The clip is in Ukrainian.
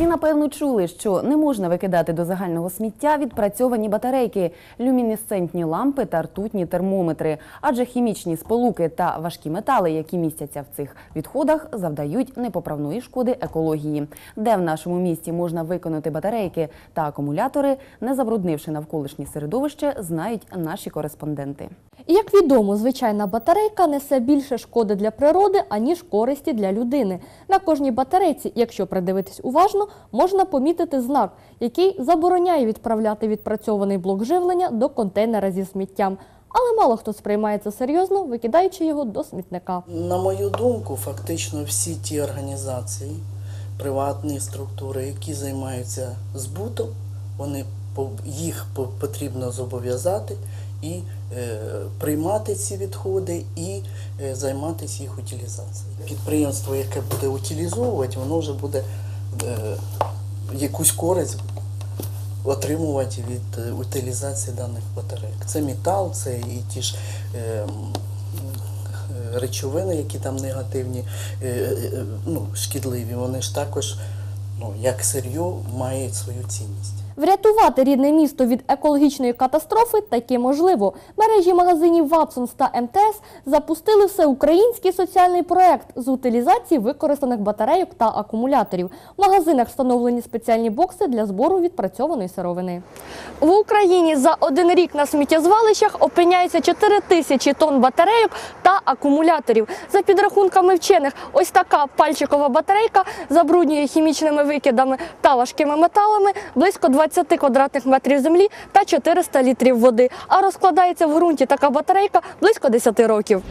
Напевно, чули, що не можна викидати до загального сміття відпрацьовані батарейки, люмінесцентні лампи та ртутні термометри, адже хімічні сполуки та важкі метали, які містяться в цих відходах, завдають непоправної шкоди екології. Де в нашому місті можна виконати батарейки та акумулятори, не забруднивши навколишнє середовище, знають наші кореспонденти. І як відомо, звичайна батарейка несе більше шкоди для природи, аніж користі для людини. На кожній батарейці, якщо придивитись уважно, можна помітити знак, який забороняє відправляти відпрацьований блок живлення до контейнера зі сміттям. Але мало хто сприймає це серйозно, викидаючи його до смітника. На мою думку, фактично всі ті організації, приватні структури, які займаються збутом, вони їх по- потрібно зобов'язати і е, приймати ці відходи і е, займатися їх утилізацією. Підприємство, яке буде утилізовувати, воно вже буде е, якусь користь отримувати від е, утилізації даних батарейок. Це метал, це і ті ж е, е, речовини, які там негативні, е, ну, шкідливі, вони ж також, ну, як сир'йо, мають свою цінність. Врятувати рідне місто від екологічної катастрофи таки можливо. Мережі магазинів Вапсонс та МТС запустили всеукраїнський соціальний проект з утилізації використаних батарейок та акумуляторів. В магазинах встановлені спеціальні бокси для збору відпрацьованої сировини. В Україні за один рік на сміттєзвалищах опиняється 4 тисячі тонн батарейок та акумуляторів. За підрахунками вчених, ось така пальчикова батарейка забруднює хімічними викидами та важкими металами близько 20 квадратних метрів землі та 400 літрів води. А розкладається в ґрунті така батарейка близько 10 років.